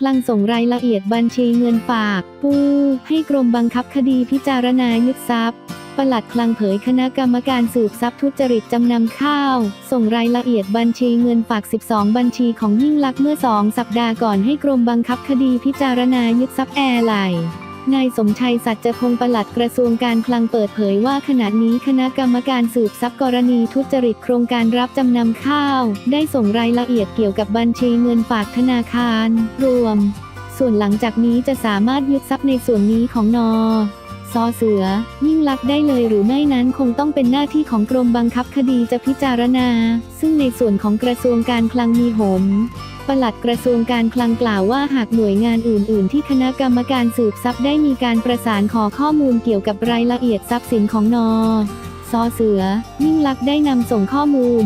คลังส่งรายละเอียดบัญชีเงินฝาก ปู ให้กรมบังคับคดีพิจารณายึดทรัพย์ ปลัดคลังเผยคณะกรรมการสืบทรัพย์ทุจริตจำนำข้าว ส่งรายละเอียดบัญชีเงินฝาก 12 บัญชีของยิ่งลักษณ์เมื่อ 2 สัปดาห์ก่อนให้กรมบังคับคดีพิจารณายึดทรัพย์แอร์ไลน์ นายสมชัยสัจพงศ์ปลัดกระทรวงการคลังเปิดเผยว่าขณะนี้คณะกรรมการสืบทรัพย์กรณีทุจริตโครงการรับจำนำข้าว ได้ส่งรายละเอียดเกี่ยวกับบัญชีเงินฝากธนาคาร รวม ส่วนหลังจากนี้จะสามารถยึดทรัพย์ในส่วนนี้ของนอ ซอเสือ ยิ่งลักษ์ได้เลยหรือไม่นั้นคงต้องเป็นหน้าที่ของกรมบังคับคดีจะพิจารณา ซึ่งในส่วนของกระทรวงการคลังมีโหมปลัดกระทรวงการคลังกล่าวว่าหากหน่วยงานอื่น ๆ ที่คณะกรรมการสืบทรัพย์ได้มีการประสานขอข้อมูลเกี่ยวกับรายละเอียดทรัพย์สินของนอซอเสือ ยิ่งลักษ์ได้นำส่งข้อมูล